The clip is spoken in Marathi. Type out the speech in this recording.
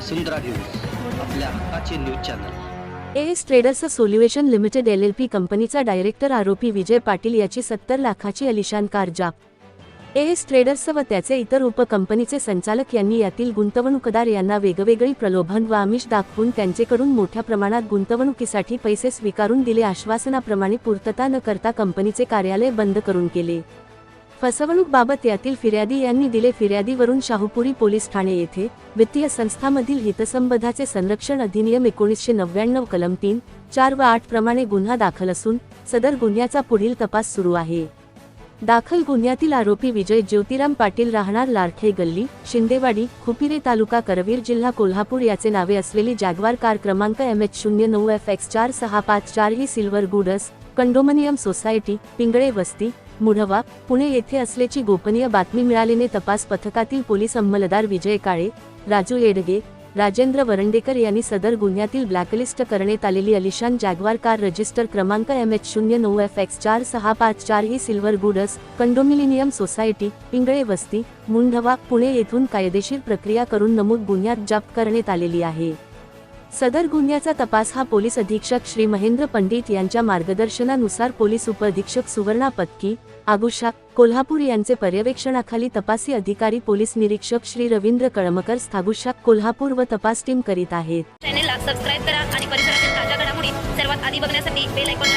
वसुंधरा न्यूज आपल्या हक्काचे news channel. S traders solution limited L L P कंपनीचा डायरेक्टर आरोपी विजय पाटील याची सत्तर लाखाची अलिशान कार जाप एस ट्रेडर्स व त्याचे इतर उपकंपनीचे संचालक यांनी यातील गुंतवणूकदार यांना वेगवेगळी प्रलोभन व आमिष दाखवून त्यांचेकडून मोठ्या प्रमाणात गुंतवणुकीसाठी पैसे स्वीकारून दिले आश्वासनाप्रमाणे पूर्तता न करता कंपनीचे कार्यालय बंद करून केले. फसवणूकबाबत यातील फिर्यादी यांनी दिले. फिर्यादीवरून शाहूपुरी पोलीस ठाणे येथे वित्तीय संस्थामधील हितसंबंधाचे संरक्षण अधिनियम एकोणीसशे नव्याण्णव कलम तीन चार व आठ प्रमाणे गुन्हा दाखल असून सदर गुन्ह्याचा पुढील तपास सुरू आहे. दाखल गुन्ह्यातील आरोपी विजय ज्योतिराम पाटील राहणार लारखे गल्ली शिंदेवाडी खुपिरे तालुका करवीर जिल्हा कोल्हापूर याचे नावे असलेली जॅग्वार कार क्रमांक एम एच शून्य नऊ एफ एक्स चार सहा पाच चार ही silver goods condominium society Pingale वस्ती मुढवा पुणे येथे असल्याची गोपनीय बातमी मिळाल्याने तपास पथकातील पोलीस अंमलदार विजय काळे राजू येडगे राजेंद्र वरंडेकर यांनी सदर गुन्ह्यातील ब्लॅकलिस्ट करण्यात आलेली अलिशान जॅग्वार कार रजिस्टर क्रमांक एम एच शून्य नऊ एफ एक्स चार सहा पाच चार ही silver goods condominium society Pingale वस्ती मुंढवा पुणे येथून कायदेशीर प्रक्रिया करून नमूद गुन्ह्यात जप्त करण्यात आलेली आहे. सदर गुन्ह्याचा तपास हा पोलीस अधीक्षक श्री महेंद्र पंडित यांच्या मार्गदर्शनानुसार पोलीस उपअधीक्षक सुवर्णा पत्की आगुशा कोल्हापूर यांचे पर्यवेक्षणाखाली तपासी अधिकारी पोलीस निरीक्षक श्री रवींद्र कळमकर स्थागुषा कोल्हापूर व तपास टीम करीत आहेत. चॅनेलला सबस्क्राईब करा आणि परिसरातील ताज्या घडामोडी सर्वात आधी बघण्यासाठी बेल आयकॉनला